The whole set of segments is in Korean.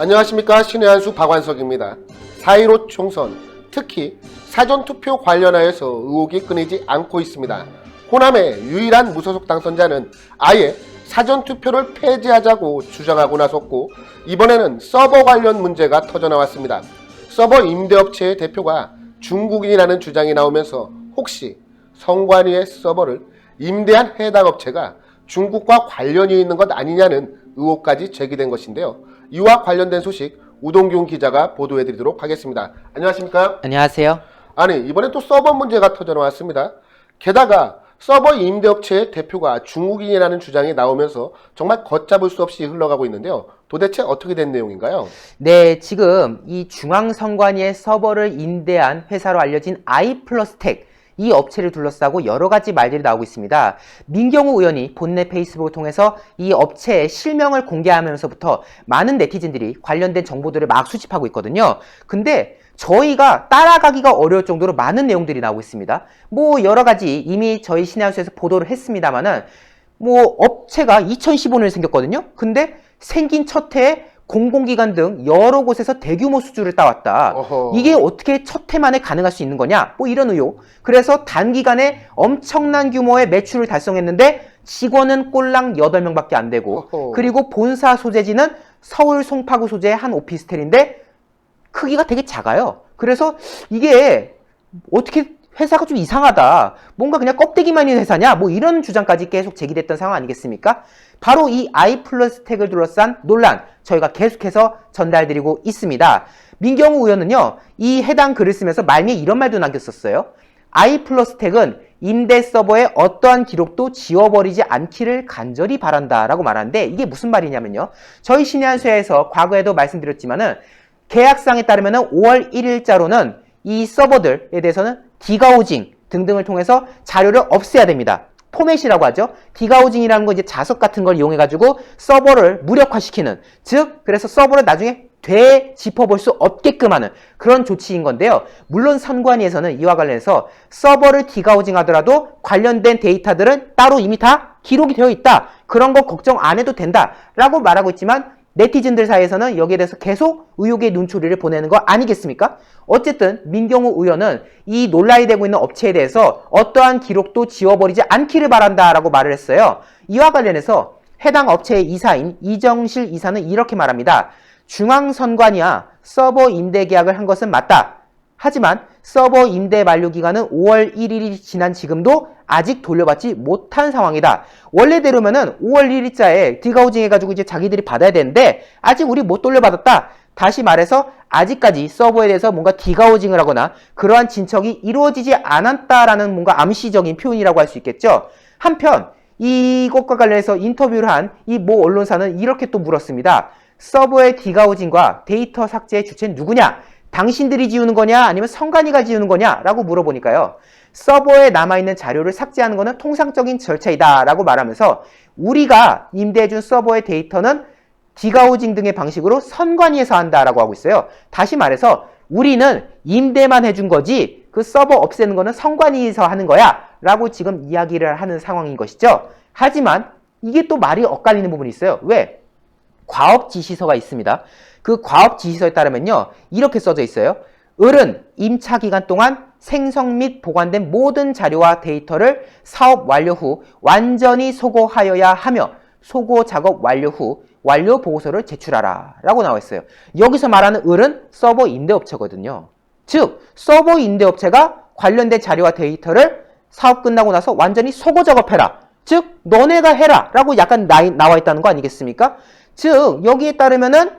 안녕하십니까 신의 한수 박완석입니다. 4.15 총선 특히 사전투표 관련하여서 의혹이 끊이지 않고 있습니다. 호남의 유일한 무소속 당선자는 아예 사전투표를 폐지하자고 주장하고 나섰고 이번에는 서버 관련 문제가 터져나왔습니다. 서버 임대업체의 대표가 중국인이라는 주장이 나오면서 혹시 성관위의 서버를 임대한 해당 업체가 중국과 관련이 있는 것 아니냐는 의혹까지 제기된 것인데요. 이와 관련된 소식 우동균 기자가 보도해드리도록 하겠습니다. 안녕하십니까? 안녕하세요. 아니 이번에 또 서버 문제가 터져나왔습니다. 게다가 서버 임대업체의 대표가 중국인이라는 주장이 나오면서 정말 걷잡을 수 없이 흘러가고 있는데요. 도대체 어떻게 된 내용인가요? 네, 지금 이 중앙선관위의 서버를 임대한 회사로 알려진 아이플러스텍 이 업체를 둘러싸고 여러 가지 말들이 나오고 있습니다. 민경우 의원이 본내 페이스북을 통해서 이 업체의 실명을 공개하면서부터 많은 네티즌들이 관련된 정보들을 막 수집하고 있거든요. 근데 저희가 따라가기가 어려울 정도로 많은 내용들이 나오고 있습니다. 뭐 여러 가지 이미 저희 신하수에서 보도를 했습니다만은 뭐 업체가 2015년에 생겼거든요. 근데 생긴 첫 해에 공공기관 등 여러 곳에서 대규모 수주를 따왔다. 어허. 이게 어떻게 첫 해만에 가능할 수 있는 거냐? 뭐 이런 의혹. 그래서 단기간에 엄청난 규모의 매출을 달성했는데 직원은 꼴랑 8명밖에 안 되고 어허. 그리고 본사 소재지는 서울 송파구 소재의 한 오피스텔인데 크기가 되게 작아요. 그래서 이게 어떻게 회사가 좀 이상하다. 뭔가 그냥 껍데기만 있는 회사냐? 뭐 이런 주장까지 계속 제기됐던 상황 아니겠습니까? 바로 이 아이플러스텍을 둘러싼 논란 저희가 계속해서 전달드리고 있습니다. 민경우 의원은요, 이 해당 글을 쓰면서 말미에 이런 말도 남겼었어요. 아이플러스텍은 임대 서버의 어떠한 기록도 지워버리지 않기를 간절히 바란다라고 말하는데 이게 무슨 말이냐면요. 저희 신의한수에서 과거에도 말씀드렸지만은 계약상에 따르면은 5월 1일자로는 이 서버들에 대해서는 디가우징 등등을 통해서 자료를 없애야 됩니다. 포맷이라고 하죠. 디가우징이라는 건 이제 자석 같은 걸 이용해가지고 서버를 무력화시키는, 즉, 그래서 서버를 나중에 되짚어볼 수 없게끔 하는 그런 조치인 건데요. 물론 선관위에서는 이와 관련해서 서버를 디가우징 하더라도 관련된 데이터들은 따로 이미 다 기록이 되어 있다. 그런 거 걱정 안 해도 된다. 라고 말하고 있지만 네티즌들 사이에서는 여기에 대해서 계속 의혹의 눈초리를 보내는 거 아니겠습니까? 어쨌든 민경우 의원은 이 논란이 되고 있는 업체에 대해서 어떠한 기록도 지워버리지 않기를 바란다라고 말을 했어요. 이와 관련해서 해당 업체의 이사인 이정실 이사는 이렇게 말합니다. 중앙선관위와 서버 임대 계약을 한 것은 맞다. 하지만 서버 임대 만료 기간은 5월 1일이 지난 지금도 아직 돌려받지 못한 상황이다. 원래대로면은 5월 1일자에 디가우징 해가지고 이제 자기들이 받아야 되는데 아직 우리 못 돌려받았다. 다시 말해서 아직까지 서버에 대해서 뭔가 디가우징을 하거나 그러한 진척이 이루어지지 않았다라는 뭔가 암시적인 표현이라고 할 수 있겠죠. 한편 이것과 관련해서 인터뷰를 한 이 모 언론사는 이렇게 또 물었습니다. 서버의 디가우징과 데이터 삭제의 주체는 누구냐? 당신들이 지우는 거냐? 아니면 성관이가 지우는 거냐? 라고 물어보니까요. 서버에 남아있는 자료를 삭제하는 것은 통상적인 절차이다. 라고 말하면서 우리가 임대해준 서버의 데이터는 디가우징 등의 방식으로 선관위에서 한다라고 하고 있어요. 다시 말해서 우리는 임대만 해준 거지 그 서버 없애는 거는 선관위에서 하는 거야 라고 지금 이야기를 하는 상황인 것이죠. 하지만 이게 또 말이 엇갈리는 부분이 있어요. 왜? 과업 지시서가 있습니다. 그 과업 지시서에 따르면요. 이렇게 써져 있어요. 을은 임차 기간 동안 생성 및 보관된 모든 자료와 데이터를 사업 완료 후 완전히 소거하여야 하며 소고 작업 완료 후 완료 보고서를 제출하라 라고 나와 있어요. 여기서 말하는 을은 서버 임대업체거든요. 즉 서버 임대업체가 관련된 자료와 데이터를 사업 끝나고 나서 완전히 소거 작업해라. 즉 너네가 해라 라고 약간 나, 나와 있다는 거 아니겠습니까? 즉 여기에 따르면은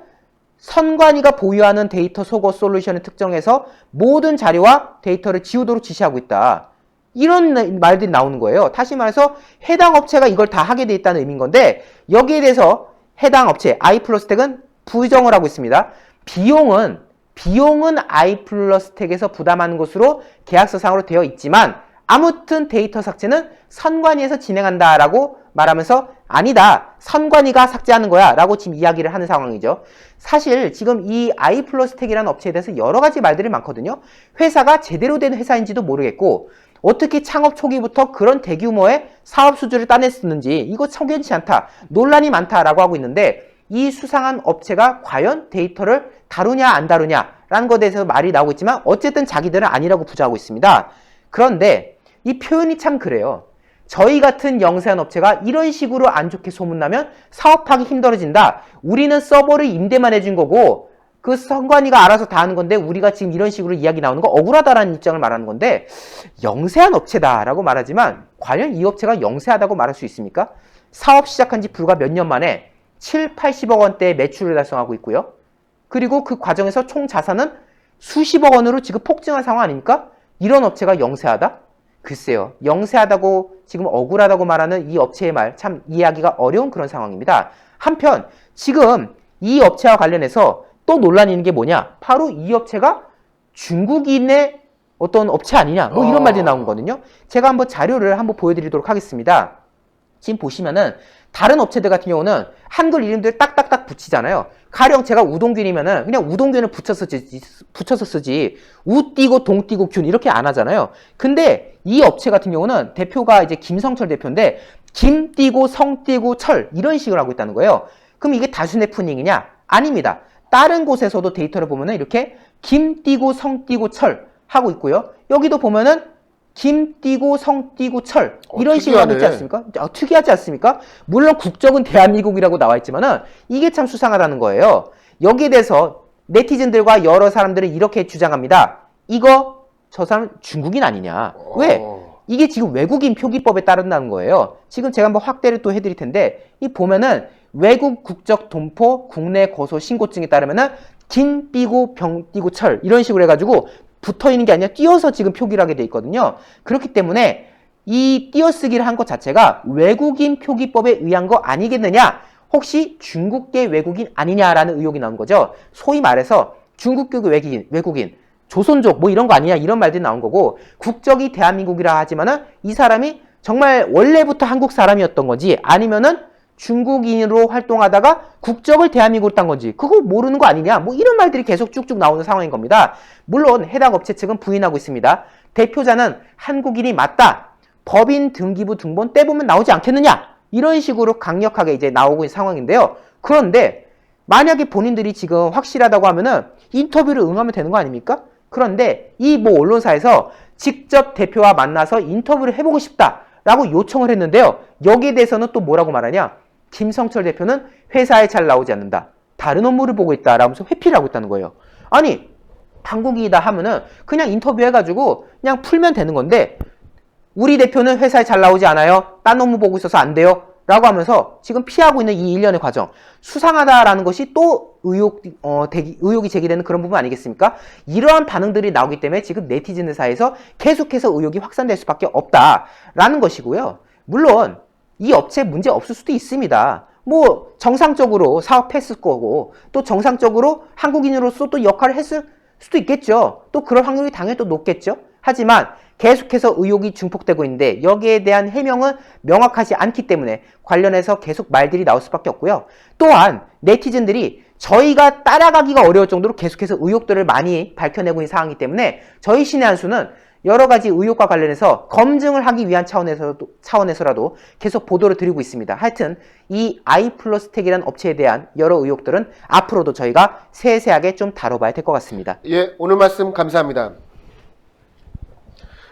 선관위가 보유하는 데이터 소거 솔루션을 특정해서 모든 자료와 데이터를 지우도록 지시하고 있다. 이런 말들이 나오는 거예요. 다시 말해서 해당 업체가 이걸 다 하게 돼 있다는 의미인 건데 여기에 대해서 해당 업체 아이플러스텍은 부정을 하고 있습니다. 비용은 비용은 아이플러스텍에서 부담하는 것으로 계약서상으로 되어 있지만 아무튼 데이터 삭제는 선관위에서 진행한다라고 말하면서 아니다. 선관위가 삭제하는 거야. 라고 지금 이야기를 하는 상황이죠. 사실 지금 이 아이플러스텍이라는 업체에 대해서 여러 가지 말들이 많거든요. 회사가 제대로 된 회사인지도 모르겠고 어떻게 창업 초기부터 그런 대규모의 사업 수주를 따냈었는지 이거 청견치 않다. 논란이 많다라고 하고 있는데 이 수상한 업체가 과연 데이터를 다루냐 안 다루냐라는 것에 대해서 말이 나오고 있지만 어쨌든 자기들은 아니라고 부정하고 있습니다. 그런데 이 표현이 참 그래요. 저희 같은 영세한 업체가 이런 식으로 안 좋게 소문나면 사업하기 힘들어진다. 우리는 서버를 임대만 해준 거고 그 선관위가 알아서 다 하는 건데 우리가 지금 이런 식으로 이야기 나오는 거 억울하다라는 입장을 말하는 건데 영세한 업체다라고 말하지만 과연 이 업체가 영세하다고 말할 수 있습니까? 사업 시작한 지 불과 몇 년 만에 7, 80억 원대의 매출을 달성하고 있고요. 그리고 그 과정에서 총 자산은 수십억 원으로 지금 폭증한 상황 아닙니까? 이런 업체가 영세하다? 글쎄요. 영세하다고 지금 억울하다고 말하는 이 업체의 말 참 이해하기가 어려운 그런 상황입니다. 한편 지금 이 업체와 관련해서 또 논란이 있는 게 뭐냐? 바로 이 업체가 중국인의 어떤 업체 아니냐? 뭐 이런 어. 말들이 나온 거거든요. 제가 한번 자료를 한번 보여드리도록 하겠습니다. 지금 보시면은 다른 업체들 같은 경우는 한글 이름들 딱딱딱 붙이잖아요. 가령 제가 우동균이면은 그냥 우동균을 붙여서 쓰지, 붙여서 쓰지 우 띄고 동 띄고 균 이렇게 안 하잖아요. 근데 이 업체 같은 경우는 대표가 이제 김성철 대표인데 김 띄고 성 띄고 철 이런 식으로 하고 있다는 거예요. 그럼 이게 다순의 푸닝이냐? 아닙니다. 다른 곳에서도 데이터를 보면은 이렇게 김 띄고 성 띄고 철 하고 있고요. 여기도 보면은 김 띄고 성 띄고 철 어, 이런 식으로 하고 있지. 않습니까? 아, 특이하지 않습니까? 물론 국적은 대한민국이라고 나와 있지만은 이게 참 수상하다는 거예요. 여기에 대해서 네티즌들과 여러 사람들은 이렇게 주장합니다. 이거 저 사람 중국인 아니냐? 왜? 어. 이게 지금 외국인 표기법에 따른다는 거예요. 지금 제가 한번 확대를 또 해드릴 텐데 이 보면은 외국 국적 동포 국내 거소 신고증에 따르면은 긴 띠고 병 띠고 철 이런 식으로 해가지고 붙어 있는 게 아니라 띄어서 지금 표기를 하게 돼 있거든요. 그렇기 때문에 이 띄어쓰기를 한 것 자체가 외국인 표기법에 의한 거 아니겠느냐? 혹시 중국계 외국인 아니냐라는 의혹이 나온 거죠. 소위 말해서 중국계 외국인, 외국인, 조선족 뭐 이런 거 아니냐 이런 말들이 나온 거고 국적이 대한민국이라 하지만은 이 사람이 정말 원래부터 한국 사람이었던 건지 아니면은 중국인으로 활동하다가 국적을 대한민국으로 딴 건지 그거 모르는 거 아니냐 뭐 이런 말들이 계속 쭉쭉 나오는 상황인 겁니다. 물론 해당 업체 측은 부인하고 있습니다. 대표자는 한국인이 맞다. 법인 등기부 등본 떼보면 나오지 않겠느냐 이런 식으로 강력하게 이제 나오고 있는 상황인데요. 그런데 만약에 본인들이 지금 확실하다고 하면은 인터뷰를 응하면 되는 거 아닙니까? 그런데 이 뭐 언론사에서 직접 대표와 만나서 인터뷰를 해보고 싶다라고 요청을 했는데요. 여기에 대해서는 또 뭐라고 말하냐? 김성철 대표는 회사에 잘 나오지 않는다. 다른 업무를 보고 있다 라면서 회피를 하고 있다는 거예요. 아니 한국인이다 하면은 그냥 인터뷰해가지고 그냥 풀면 되는 건데 우리 대표는 회사에 잘 나오지 않아요. 딴 업무 보고 있어서 안 돼요. 라고 하면서 지금 피하고 있는 이 일련의 과정. 수상하다라는 것이 또 의혹, 어, 대기, 의혹이 제기되는 그런 부분 아니겠습니까? 이러한 반응들이 나오기 때문에 지금 네티즌들 사이에서 계속해서 의혹이 확산될 수밖에 없다라는 것이고요. 물론 이 업체 문제 없을 수도 있습니다. 뭐 정상적으로 사업했을 거고 또 정상적으로 한국인으로서 또 역할을 했을 수도 있겠죠. 또 그럴 확률이 당연히 또 높겠죠. 하지만 계속해서 의혹이 증폭되고 있는데 여기에 대한 해명은 명확하지 않기 때문에 관련해서 계속 말들이 나올 수밖에 없고요. 또한 네티즌들이 저희가 따라가기가 어려울 정도로 계속해서 의혹들을 많이 밝혀내고 있는 상황이기 때문에 저희 신의 한 수는 여러 가지 의혹과 관련해서 검증을 하기 위한 차원에서도, 차원에서라도 계속 보도를 드리고 있습니다. 하여튼 이 아이플러스텍이라는 업체에 대한 여러 의혹들은 앞으로도 저희가 세세하게 좀 다뤄봐야 될 것 같습니다. 예, 오늘 말씀 감사합니다.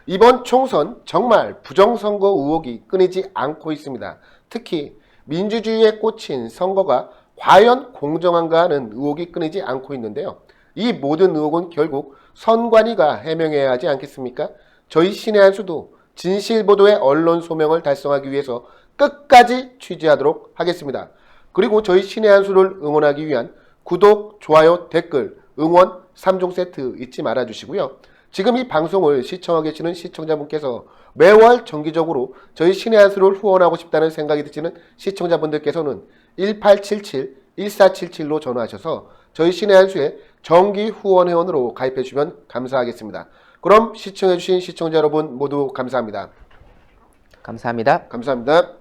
이번 총선 정말 부정선거 의혹이 끊이지 않고 있습니다. 특히 민주주의에 꽂힌 선거가 과연 공정한가 하는 의혹이 끊이지 않고 있는데요. 이 모든 의혹은 결국 선관위가 해명해야 하지 않겠습니까? 저희 신의 한 수도 진실 보도의 언론 소명을 달성하기 위해서 끝까지 취재하도록 하겠습니다. 그리고 저희 신의 한 수를 응원하기 위한 구독, 좋아요, 댓글, 응원 3종 세트 잊지 말아 주시고요. 지금 이 방송을 시청하고 계시는 시청자분께서 매월 정기적으로 저희 신의 한 수를 후원하고 싶다는 생각이 드시는 시청자분들께서는 1877-1477로 전화하셔서 저희 신의 한수에 정기 후원 회원으로 가입해 주시면 감사하겠습니다. 그럼 시청해 주신 시청자 여러분 모두 감사합니다. 감사합니다. 감사합니다.